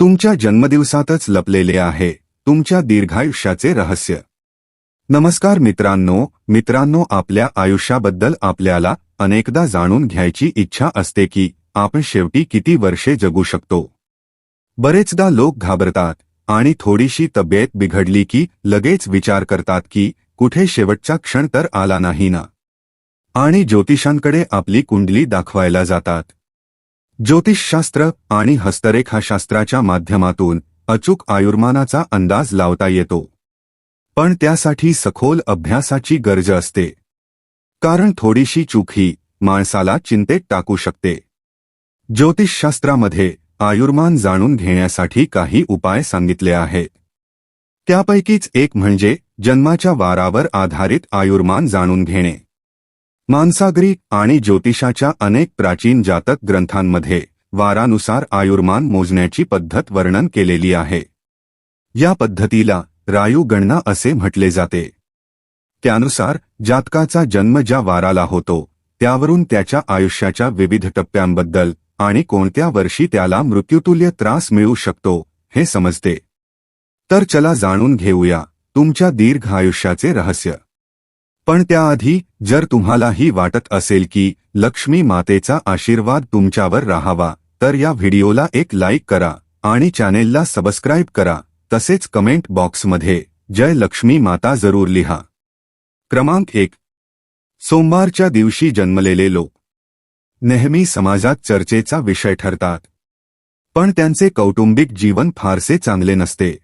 तुमच्या जन्मदिवसातच लपलेले आहे तुमच्या दीर्घायुष्याचे रहस्य. नमस्कार मित्रांनो मित्रांनो आपल्या आयुष्याबद्दल आपल्याला अनेकदा जाणून घ्यायची इच्छा असते की आपण शेवटी किती वर्षे जगू शकतो. बरेचदा लोक घाबरतात आणि थोडीशी तब्येत बिघडली की लगेच विचार करतात की कुठे शेवटचा क्षण तर आला नाही ना. आणि ज्योतिषांकडे आपली कुंडली दाखवायला जातात. ज्योतिषशास्त्र आणि हस्तरेखाशास्त्राच्या माध्यमातून अचूक आयुर्मानाचा अंदाज लावता येतो. पण त्यासाठी सखोल अभ्यासाची गरज असते. कारण थोडीशी चूक ही माणसाला चिंतेत टाकू शकते. ज्योतिषशास्त्रामध्ये आयुर्मान जाणून घेण्यासाठी काही उपाय सांगितले आहेत. त्यापैकीच एक म्हणजे जन्माच्या वारावर आधारित आयुर्मान जाणून घेणे. मानसागरी आणि ज्योतिषाच्या अनेक प्राचीन जातक ग्रंथांमध्ये वारानुसार आयुर्मान मोजण्याची पद्धत वर्णन केलेली आहे. या पद्धतीला रायू गणना असे म्हटले जाते. त्यानुसार जातकाचा जन्म ज्या वाराला होतो त्यावरून त्याच्या आयुष्याच्या विविध टप्प्यांबद्दल आणि कोणत्या वर्षी त्याला मृत्यूतुल्य त्रास मिळू शकतो हे समजते. तर चला जाणून घेऊया तुमच्या दीर्घ आयुष्याचे रहस्य. पण त्याआधी जर तुम्हालाही वाटत असेल की लक्ष्मी मातेचा आशीर्वाद तुमच्यावर राहावा तर या व्हिडिओला एक लाईक करा आणि चॅनेलला सबस्क्राईब करा. तसेच कमेंट बॉक्समध्ये जय लक्ष्मी माता जरूर लिहा. क्रमांक एक. सोमवारच्या दिवशी जन्मलेले लोक. नेहमी समाजात चर्चेचा विषय ठरतात. पण त्यांचे कौटुंबिक जीवन फारसे चांगले नसते.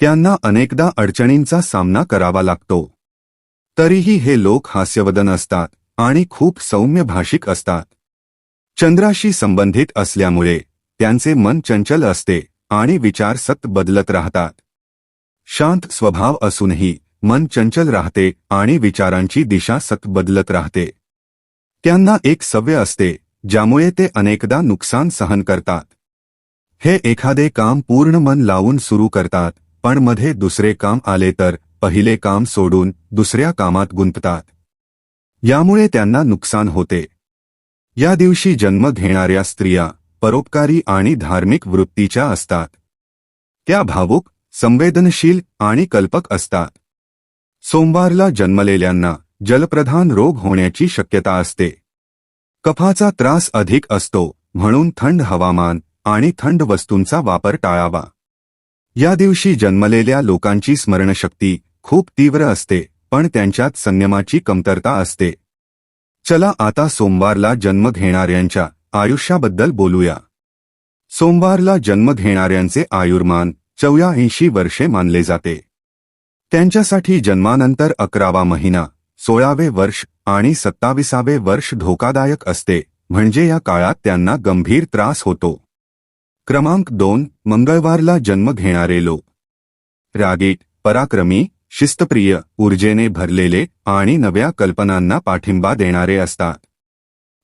त्यांना अनेकदा अडचणींचा सामना करावा लागतो. तरीही हे लोक हास्यवदन असतात आणि खूप सौम्य भाषिक असतात. चंद्राशी संबंधित असल्यामुळे त्यांचे मन चंचल असते आणि विचार सत बदलत राहतात. शांत स्वभाव असूनही मन चंचल राहते आणि विचारांची दिशा सत बदलत राहते. त्यांना एक सव्य असते ज्यामुळे ते अनेकदा नुकसान सहन करतात. हे एखादे काम पूर्ण मन लावून सुरू करतात पण मध्ये दुसरे काम आले तर पहिले काम सोडून दुसऱ्या कामात गुंततात. यामुळे त्यांना नुकसान होते. या दिवशी जन्म घेणाऱ्या स्त्रिया परोपकारी आणि धार्मिक वृत्तीच्या असतात. त्या भावुक संवेदनशील आणि कल्पक असतात. सोमवारला जन्मलेल्यांना जलप्रधान रोग होण्याची शक्यता असते. कफाचा त्रास अधिक असतो म्हणून थंड हवामान आणि थंड वस्तूंचा वापर टाळावा. या दिवशी जन्मलेल्या लोकांची स्मरणशक्ती खूप तीव्र असते पण त्यांच्यात संयमाची कमतरता असते. चला आता सोमवारला जन्म घेणाऱ्यांच्या आयुष्याबद्दल बोलूया. सोमवारला जन्म घेणाऱ्यांचे आयुर्मान चौऱ्याऐंशी वर्षे मानले जाते. त्यांच्यासाठी जन्मानंतर अकरावा महिना सोळावे वर्ष आणि सत्ताविसावे वर्ष धोकादायक असते म्हणजे या काळात त्यांना गंभीर त्रास होतो. क्रमांक दोन मंगळवारला जन्म घेणारे लोक. रागीट पराक्रमी शिस्तप्रिय ऊर्जेने भरलेले आणि नव्या कल्पनांना पाठिंबा देणारे असतात.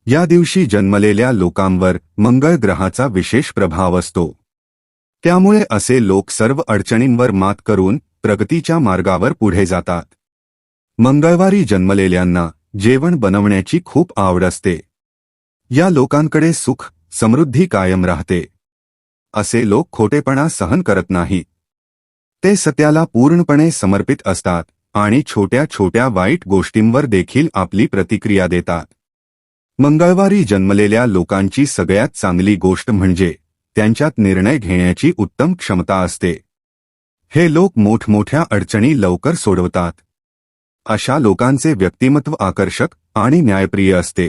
या दिवशी जन्मलेल्या लोकांवर मंगळ ग्रहाचा विशेष प्रभाव असतो. त्यामुळे असे लोक सर्व अडचणींवर मात करून प्रगतीच्या मार्गावर पुढे जातात. मंगळवारी जन्मलेल्यांना जेवण बनवण्याची खूप आवड असते. या लोकांकडे सुख समृद्धी कायम राहते. असे लोक खोटेपणा सहन करत नाहीत. ते सत्याला पूर्णपणे समर्पित असतात आणि छोट्या छोट्या वाईट गोष्टींवर देखील आपली प्रतिक्रिया देतात. मंगळवारी जन्मलेल्या लोकांची सगळ्यात चांगली गोष्ट म्हणजे त्यांच्यात निर्णय घेण्याची उत्तम क्षमता असते. हे लोक मोठमोठ्या अडचणी लवकर सोडवतात. अशा लोकांचे व्यक्तिमत्व आकर्षक आणि न्यायप्रिय असते.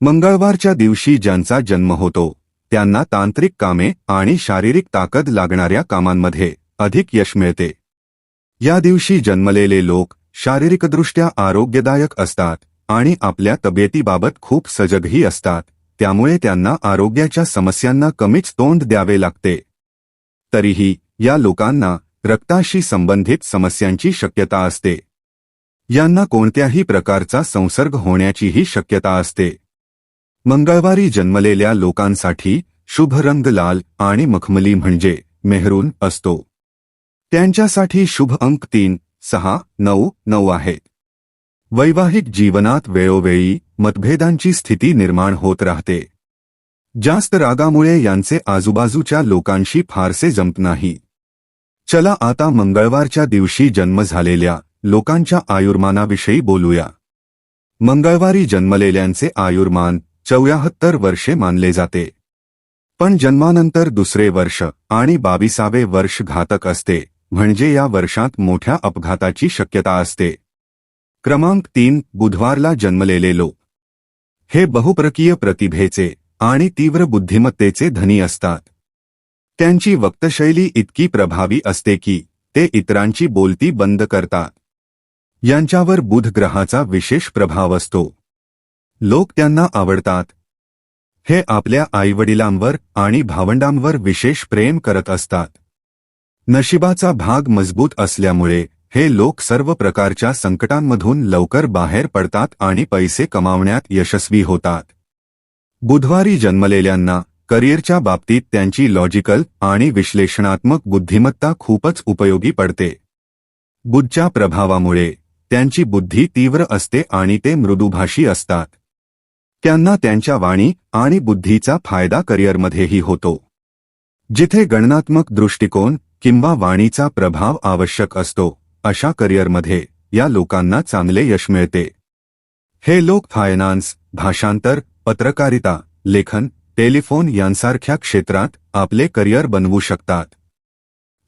मंगळवारच्या दिवशी ज्यांचा जन्म होतो त्यांना तांत्रिक कामे आणि शारीरिक ताकद लागणाऱ्या कामांमध्ये अधिक यश मिळते. या दिवशी जन्मलेले लोक शारीरिकदृष्ट्या आरोग्यदायक असतात आणि आपल्या तब्येतीबाबत खूप सजगही असतात त्यामुळे त्यांना आरोग्याच्या समस्यांना कमीच तोंड द्यावे लागते. तरीही या लोकांना रक्ताशी संबंधित समस्यांची शक्यता असते. यांना कोणत्याही प्रकारचा संसर्ग होण्याचीही शक्यता असते. मंगळवारी जन्मलेल्या लोकांसाठी शुभ रंग लाल आणि मखमली म्हणजे मेहरून असतो. त्यांच्यासाठी शुभ अंक तीन सहा नऊ नऊ आहेत वैवाहिक जीवनात वेळोवेळी मतभेदांची स्थिती निर्माण होत राहते. जास्त रागामुळे यांचे आजूबाजूच्या लोकांशी फारसे जमत नाही. चला आता मंगळवारच्या दिवशी जन्म झालेल्या लोकांच्या आयुर्मानाविषयी बोलूया. मंगळवारी जन्मलेल्यांचे आयुर्मान चौऱ्याहत्तर वर्षे मानले जाते. पण जन्मानंतर दुसरे वर्ष आणि बावीसावे वर्ष घातक असते. म्हणजे या वर्षात मोठ्या अपघाताची शक्यता असते. क्रमांक तीन बुधवारला जन्मलेले लोक हे बहुप्रकीय प्रतिभेचे आणि तीव्र बुद्धिमत्तेचे धनी असतात. त्यांची वक्तशैली इतकी प्रभावी असते की ते इतरांची बोलती बंद करतात. यांच्यावर बुध ग्रहाचा विशेष प्रभाव असतो. लोक त्यांना आवडतात. हे आपल्या आईवडिलांवर आणि भावंडांवर विशेष प्रेम करत असतात. नशिबाचा भाग मजबूत असल्यामुळे हे लोक सर्व प्रकारच्या संकटांमधून लवकर बाहेर पडतात आणि पैसे कमावण्यात यशस्वी होतात. बुधवारी जन्मलेल्यांना करिअरच्या बाबतीत त्यांची लॉजिकल आणि विश्लेषणात्मक बुद्धिमत्ता खूपच उपयोगी पडते. बुधच्या प्रभावामुळे त्यांची बुद्धी तीव्र असते आणि ते मृदुभाषी असतात. त्यांना त्यांच्या वाणी आणि बुद्धीचा फायदा करिअरमध्येही होतो. जिथे गणनात्मक दृष्टिकोन किंवा वाणीचा प्रभाव आवश्यक असतो अशा करिअरमध्ये या लोकांना चांगले यश मिळते. हे लोक फायनान्स भाषांतर पत्रकारिता लेखन टेलिफोन यांसारख्या क्षेत्रात आपले करिअर बनवू शकतात.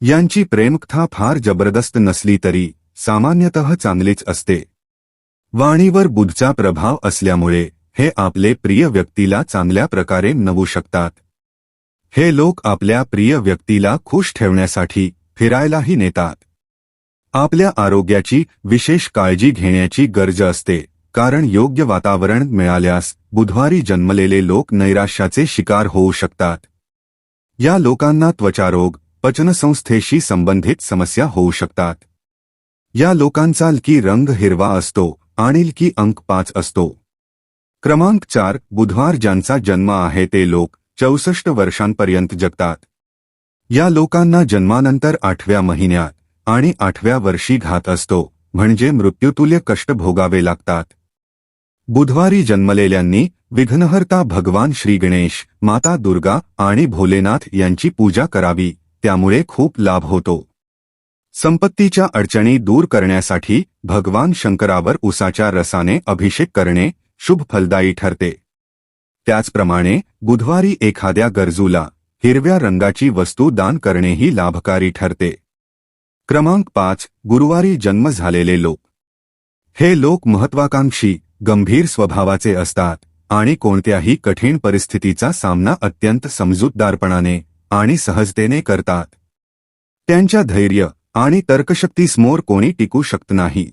यांची प्रेमकथा फार जबरदस्त नसली तरी सामान्यतः चांगलीच असते. वाणीवर बुधचा प्रभाव असल्यामुळे हे आपले प्रिय व्यक्तीला चांगल्या प्रकारे नवू शकतात. हे लोक आपल्या प्रिय व्यक्तीला खुश ठेवण्यासाठी फिरायलाही नेतात. आपल्या आरोग्याची विशेष काळजी घेण्याची गरज असते कारण योग्य वातावरण मिळाल्यास बुधवारी जन्मलेले लोक नैराश्याचे शिकार होऊ शकतात. या लोकांना त्वचारोग पचनसंस्थेशी संबंधित समस्या होऊ शकतात. या लोकांचा लकी रंग हिरवा असतो आणि लकी अंक पाच असतो. क्रमांक चार बुधवार ज्यांचा जन्म आहे ते लोक चौसष्ट वर्षांपर्यंत जगतात. या लोकांना जन्मानंतर आठव्या महिन्यात आणि आठव्या वर्षी घात असतो म्हणजे मृत्यूतुल्य कष्ट भोगावे लागतात. बुधवारी जन्मलेल्यांनी विघ्नहर्ता भगवान श्री गणेश माता दुर्गा आणि भोलेनाथ यांची पूजा करावी त्यामुळे खूप लाभ होतो. संपत्तीच्या अडचणी दूर करण्यासाठी भगवान शंकरावर उसाच्या रसाने अभिषेक करणे शुभ फलदायी ठरते. त्याचप्रमाणे बुधवारी एखाद्या गरजूला हिरव्या रंगाची वस्तू दान करणेही लाभकारी ठरते. क्रमांक पाच गुरुवारी जन्म झालेले लोक. हे लोक महत्वाकांक्षी गंभीर स्वभावाचे असतात आणि कोणत्याही कठीण परिस्थितीचा सामना अत्यंत समजूतदारपणाने आणि सहजतेने करतात. त्यांच्या धैर्य आणि तर्कशक्तीसमोर कोणी टिकू शकत नाही.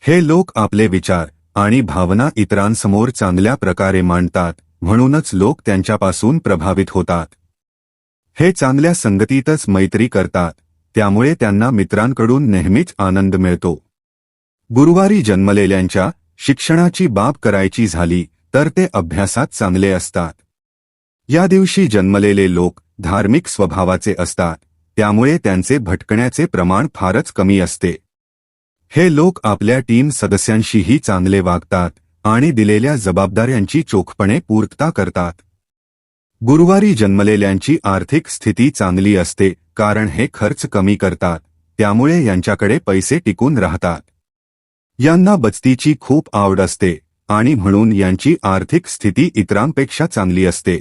हे लोक आपले विचार आणि भावना इतरांसमोर चांगल्या प्रकारे मांडतात म्हणूनच लोक त्यांच्यापासून प्रभावित होतात. हे चांगल्या संगतीतच मैत्री करतात त्यामुळे त्यांना मित्रांकडून नेहमीच आनंद मिळतो. गुरुवारी जन्मलेल्यांच्या शिक्षणाची बाब करायची झाली तर ते अभ्यासात चांगले असतात. या दिवशी जन्मलेले लोक धार्मिक स्वभावाचे असतात त्यामुळे त्यांचे भटकण्याचे प्रमाण फारच कमी असते. हे लोक आपल्या टीम सदस्यांशीही चांगले वागतात आणि दिलेल्या जबाबदाऱ्यांची चोखपणे पूर्तता करतात. गुरुवारी जन्मलेल्यांची आर्थिक स्थिती चांगली असते कारण हे खर्च कमी करतात त्यामुळे यांच्याकडे पैसे टिकून राहतात. यांना बचतीची खूप आवड असते आणि म्हणून यांची आर्थिक स्थिती इतरांपेक्षा चांगली असते.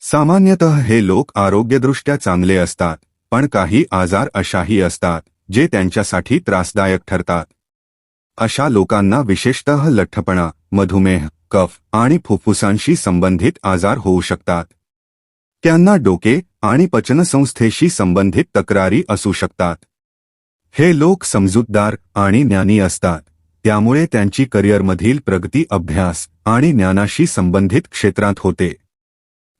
सामान्यतः हे लोक आरोग्यदृष्ट्या चांगले असतात पण काही आजार अशाही असतात जे त्यांच्यासाठी त्रासदायक ठरतात. अशा लोकांना विशेषतः लठ्ठपणा मधुमेह कफ आणि फुफ्फुसांशी संबंधित आजार होऊ शकतात. त्यांना डोके आणि पचनसंस्थेशी संबंधित तक्रारी असू शकतात. हे लोक समजूतदार आणि ज्ञानी असतात. त्यामुळे त्यांची करिअरमधील प्रगती अभ्यास आणि ज्ञानाशी संबंधित क्षेत्रात होते.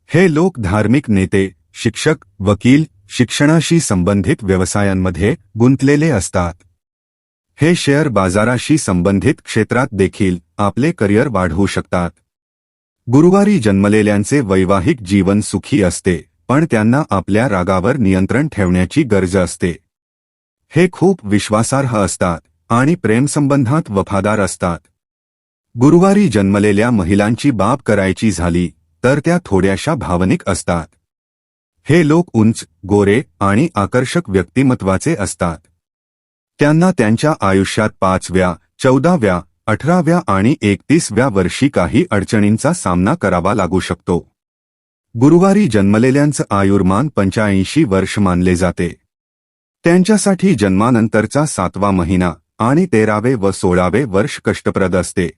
हे लोक धार्मिक नेते शिक्षक वकील शिक्षणाशी संबंधित व्यवसायांमध्ये गुंतलेले असतात. हे शेअर बाजाराशी संबंधित क्षेत्रात देखील आपले करिअर वाढवू शकतात. गुरुवारी जन्मलेल्यांचे वैवाहिक जीवन सुखी असते पण त्यांना आपल्या रागावर नियंत्रण ठेवण्याची गरज असते. हे खूप विश्वासार्ह असतात आणि प्रेमसंबंधात वफादार असतात. गुरुवारी जन्मलेल्या महिलांची बाब करायची झाली तर त्या थोड्याशा भावनिक असतात. हे लोक उंच गोरे आणि आकर्षक व्यक्तिमत्वाचे असतात. त्यांना त्यांच्या आयुष्यात पाचव्या चौदाव्या अठराव्या आणि एकतीसव्या वर्षी काही अडचणींचा सामना करावा लागू शकतो. गुरुवारी जन्मलेल्यांचं आयुर्मान पंच्याऐंशी वर्ष मानले जाते. त्यांच्यासाठी जन्मानंतरचा सातवा महिना आणि तेरावे व सोळावे वर्ष कष्टप्रद असते.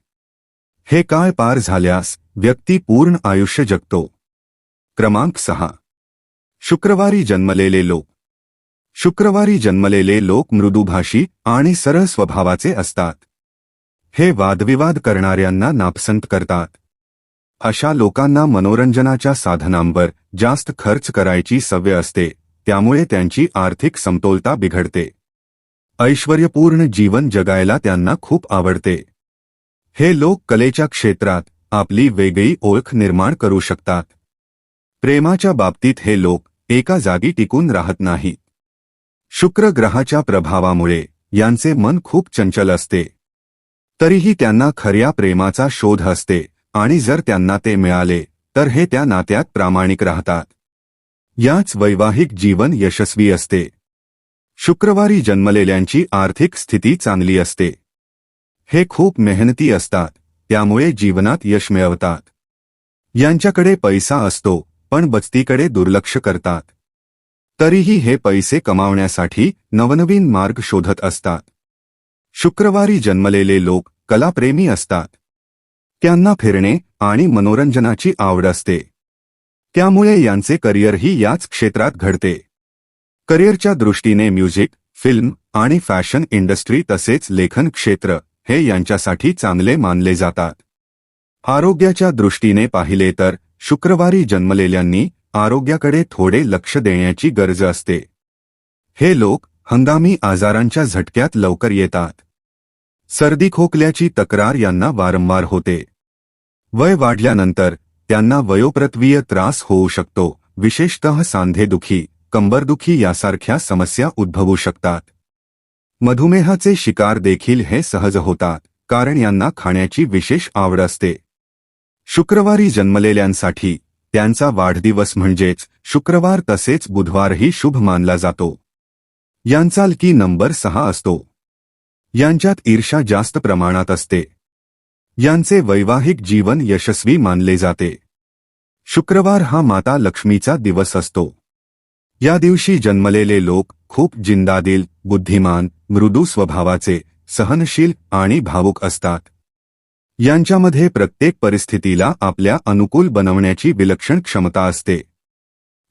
हे काळ पार झाल्यास व्यक्ती पूर्ण आयुष्य जगतो. क्रमांक सहा. शुक्रवारी जन्मलेले लोक. शुक्रवारी जन्मलेले लोक मृदुभाषी आणि सरळ स्वभावाचे असतात. हे वादविवाद करणाऱ्यांना नापसंत करतात. अशा लोकांना मनोरंजनाच्या साधनांवर जास्त खर्च करायची सवय असते त्यामुळे त्यांची आर्थिक समतोलता बिघडते. ऐश्वर्यपूर्ण जीवन जगायला त्यांना खूप आवडते. हे लोक कलेच्या क्षेत्रात आपली वेगळी ओळख निर्माण करू शकतात. प्रेमाच्या बाबतीत हे लोक एका जागी टिकून राहत नाहीत शुक्र ग्रहाच्या प्रभावामुळे यांचे मन खूप चंचल असते. तरीही त्यांना खऱ्या प्रेमाचा शोध असते आणि जर त्यांना ते मिळाले तर हे त्या नात्यात प्रामाणिक राहतात. याच वैवाहिक जीवन यशस्वी असते. शुक्रवारी जन्मलेल्यांची आर्थिक स्थिती चांगली असते. हे खूप मेहनती असतात त्यामुळे जीवनात यश मिळवतात. यांच्याकडे पैसा असतो पण बचतीकडे दुर्लक्ष करतात. तरीही हे पैसे कमावण्यासाठी नवनवीन मार्ग शोधत असतात. शुक्रवारी जन्मलेले लोक कलाप्रेमी असतात. त्यांना फिरणे आणि मनोरंजनाची आवड असते. त्यामुळे यांचे करिअरही याच क्षेत्रात घडते. करिअरच्या दृष्टीने म्युझिक फिल्म आणि फॅशन इंडस्ट्री तसेच लेखन क्षेत्र हे यांच्यासाठी चांगले मानले जातात. आरोग्याच्या दृष्टीने पाहिले तर शुक्रवारी जन्मलेल्यांनी आरोग्याकडे थोडे लक्ष देण्याची गरज असते. हे लोक हंगामी आजारांच्या झटक्यात लवकर येतात. सर्दी खोकल्याची तक्रार यांना वारंवार होते. वय वाढल्यानंतर त्यांना वयोप्रत्वीय त्रास होऊ शकतो विशेषतः सांधेदुखी कंबरदुखी यासारख्या समस्या उद्भवू शकतात. मधुमेहाचे शिकार देखील हे सहज होतात कारण यांना खाण्याची विशेष आवड असते. शुक्रवारी जन्मलेल्यांसाठी त्यांचा वाढदिवस म्हणजेच शुक्रवार तसेच बुधवारही शुभ मानला जातो. यांचा की नंबर सहा असतो. यांच्यात ईर्षा जास्त प्रमाणात असते. यांचे वैवाहिक जीवन यशस्वी मानले जाते. शुक्रवार हा माता लक्ष्मीचा दिवस असतो. या दिवशी जन्मलेले लोक खूप जिंदादिल बुद्धिमान मृदू स्वभावाचे सहनशील आणि भावुक असतात. यांच्यामध्ये प्रत्येक परिस्थितीला आपल्या अनुकूल बनवण्याची विलक्षण क्षमता असते.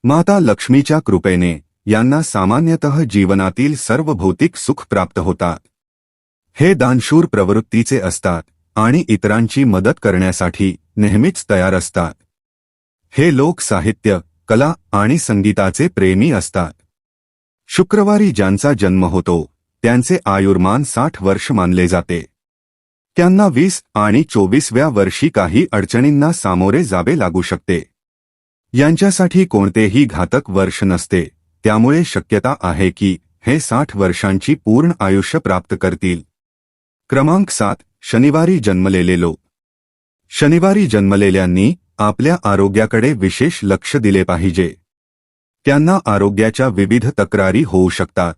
माता लक्ष्मीच्या कृपेने यांना सामान्यतः जीवनातील सर्व भौतिक सुख प्राप्त होतात. हे दानशूर प्रवृत्तीचे असतात आणि इतरांची मदत करण्यासाठी नेहमीच तयार असतात. हे लोक साहित्य कला आणि संगीताचे प्रेमी असतात. शुक्रवारी ज्यांचा जन्म होतो त्यांचे आयुर्मान साठ वर्ष मानले जाते. त्यांना वीस आणि चोवीसव्या वर्षी काही अडचणींना सामोरे जावे लागू शकते. यांच्यासाठी कोणतेही घातक वर्ष नसते. त्यामुळे शक्यता आहे की हे साठ वर्षांची पूर्ण आयुष्य प्राप्त करतील. क्रमांक सात शनिवारी जन्मलेले लोक शनिवारी जन्मलेल्यांनी आपल्या आरोग्याकडे विशेष लक्ष दिले पाहिजे. त्यांना आरोग्याच्या विविध तक्रारी होऊ शकतात.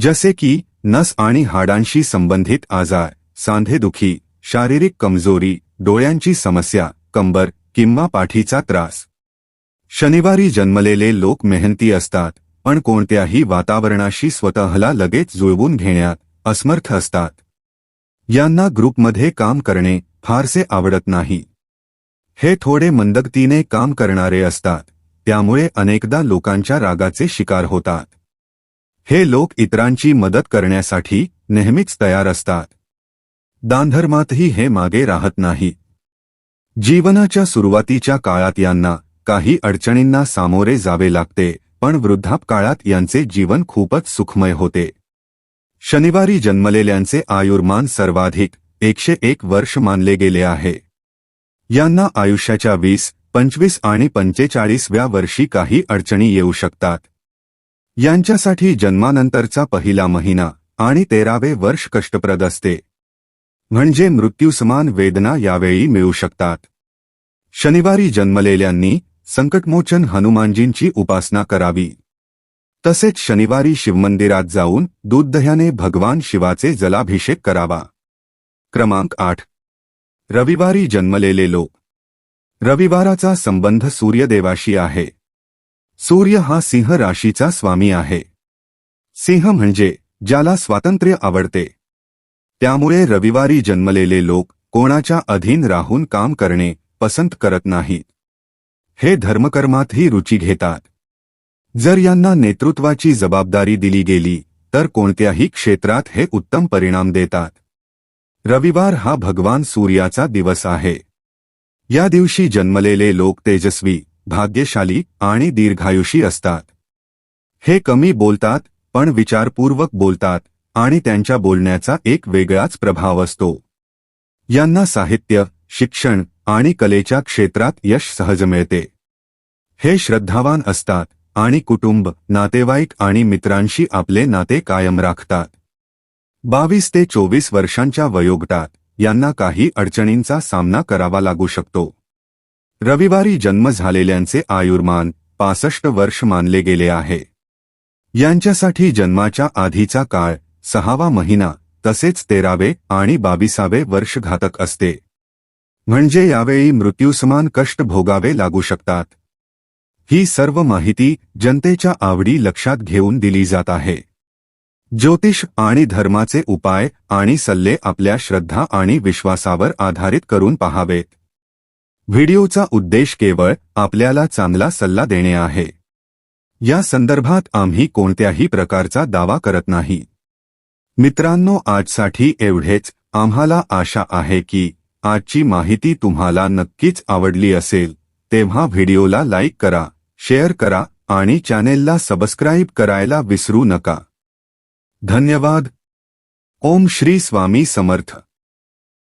जसे की नस आणि हाडांशी संबंधित आजार. सांधेदुखी शारीरिक कमजोरी डोळ्यांची समस्या कंबर किंवा पाठीचा त्रास. शनिवारी जन्मलेले लोक मेहनती असतात पण कोणत्याही वातावरणाशी स्वतःला लगेच जुळवून घेण्यात असमर्थ असतात. यांना ग्रुपमध्ये काम करणे फारसे आवडत नाही. हे थोडे मंदगतीने काम करणारे असतात त्यामुळे अनेकदा लोकांच्या रागाचे शिकार होतात. हे लोक इतरांची मदत करण्यासाठी नेहमीच तयार असतात. दानधर्मातही हे मागे राहत नाही. जीवनाच्या सुरुवातीच्या काळात यांना काही अडचणींना सामोरे जावे लागते पण वृद्धापकाळात यांचे जीवन खूपच सुखमय होते. शनिवारी जन्मलेल्यांचे आयुर्मान सर्वाधिक एकशे एक वर्ष मानले गेले आहे. यांना आयुष्याच्या वीस पंचवीस आणि पंचेचाळीसव्या वर्षी काही अडचणी येऊ शकतात. यांच्यासाठी जन्मानंतरचा पहिला महिना आणि तेरावे वर्ष कष्टप्रद असते. म्हणजे मृत्यूसमान वेदना यावेळी मिळू शकतात. शनिवारी जन्मलेल्यांनी संकटमोचन हनुमानजींची उपासना करावी. तसेच शनिवारी शिवमंदिरात जाऊन दूधदह्याने भगवान शिवाचे जलाभिषेक करावा. क्रमांक आठ. रविवारी जन्मलेले लोक. रविवाराचा संबंध सूर्यदेवाशी आहे. सूर्य हा सिंह राशीचा स्वामी आहे. सिंह म्हणजे ज्याला स्वातंत्र्य आवडते. त्यामुळे रविवारी जन्मलेले लोक कोणाच्या अधीन राहून काम करणे पसंत करत नाहीत. हे धर्मकर्मातही रुची घेतात. जर यांना नेतृत्वाची जबाबदारी दिली गेली तर कोणत्याही क्षेत्रात हे उत्तम परिणाम देतात. रविवार हा भगवान सूर्याचा दिवस आहे. या दिवशी जन्मलेले लोक तेजस्वी भाग्यशाली आणि दीर्घायुषी असतात. हे कमी बोलतात पण विचारपूर्वक बोलतात आणि त्यांच्या बोलण्याचा एक वेगळाच प्रभाव असतो. यांना साहित्य शिक्षण आणि कलेच्या क्षेत्रात यश सहज मिळते. हे श्रद्धावान असतात आणि कुटुंब नातेवाईक आणि मित्रांशी आपले नाते कायम राखतात. बावीस ते चोवीस वर्षांच्या वयोगटात यांना काही अडचणींचा सामना करावा लागू शकतो. रविवारी जन्म झालेल्यांचे आयुर्मान पासष्ट वर्ष मानले गेले आहे. यांच्यासाठी जन्माच्या आधीचा काळ सहावा महिना तसेच तेरावे आणि बावीसावे वर्ष घातक असते. म्हणजे यावेळी मृत्यूसमान कष्ट भोगावे लागू शकतात. ही सर्व माहिती जनतेच्या आवडी लक्षात घेऊन दिली जात आहे. ज्योतिष आणि धर्माचे उपाय आणि सल्ले आपल्या श्रद्धा आणि विश्वासावर आधारित करून पहावेत. व्हिडिओचा उद्देश केवळ आपल्याला चांगला सल्ला देणे आहे. या संदर्भात आम्ही कोणत्याही प्रकारचा दावा करत नाही. मित्रांनो आजसाठी एवढेच. आम्हाला आशा आहे की आजची माहिती तुम्हाला नक्कीच आवडली असेल. तेव्हा व्हिडिओला लाईक करा शेअर करा आणि चॅनेलला सबस्क्राईब करायला विसरू नका. धन्यवाद. ओम श्री स्वामी समर्थ.